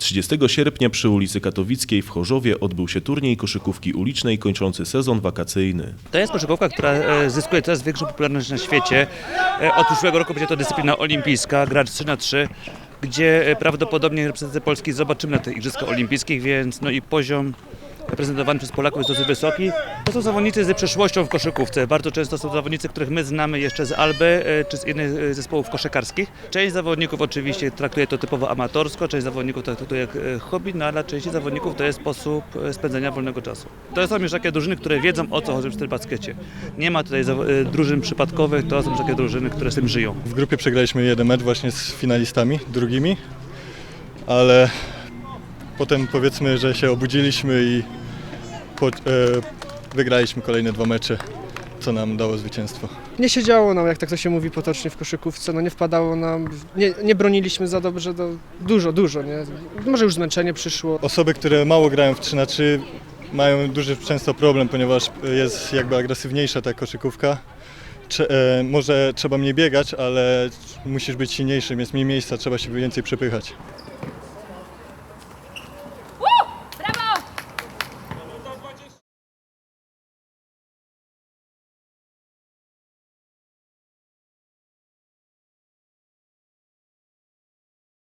30 sierpnia przy ulicy Katowickiej w Chorzowie odbył się turniej koszykówki ulicznej kończący sezon wakacyjny. To jest koszykówka, która e, zyskuje coraz większą popularność na świecie. E, Od przyszłego roku będzie to dyscyplina olimpijska, gracz 3 na 3 gdzie e, prawdopodobnie reprezentację Polski zobaczymy na tych Igrzyskach Olimpijskich, więc no i poziom reprezentowany przez Polaków jest dosyć wysoki. To są zawodnicy z przeszłością w koszykówce. Bardzo często są zawodnicy, których my znamy jeszcze z Alby e, czy z innych e, zespołów koszykarskich. Część zawodników oczywiście traktuje to typowo amatorsko, część zawodników to traktuje jak e, hobby, no a dla części zawodników to jest sposób spędzania wolnego czasu. To są już takie drużyny, które wiedzą o co chodzi w tym. Nie ma tutaj drużyn przypadkowych, to są takie drużyny, które z tym żyją. W grupie przegraliśmy jeden mecz właśnie z finalistami, drugimi, ale potem powiedzmy, że się obudziliśmy i po, e, wygraliśmy kolejne dwa mecze, co nam dało zwycięstwo. Nie siedziało nam, jak tak to się mówi potocznie w koszykówce, no nie wpadało nam, nie, nie broniliśmy za dobrze, do, dużo, dużo, nie? Może już zmęczenie przyszło. Osoby, które mało grają w 3 na 3 mają duży często problem, ponieważ jest jakby agresywniejsza ta koszykówka. E, może trzeba mniej biegać, ale musisz być silniejszym, jest mniej miejsca, trzeba się więcej przepychać.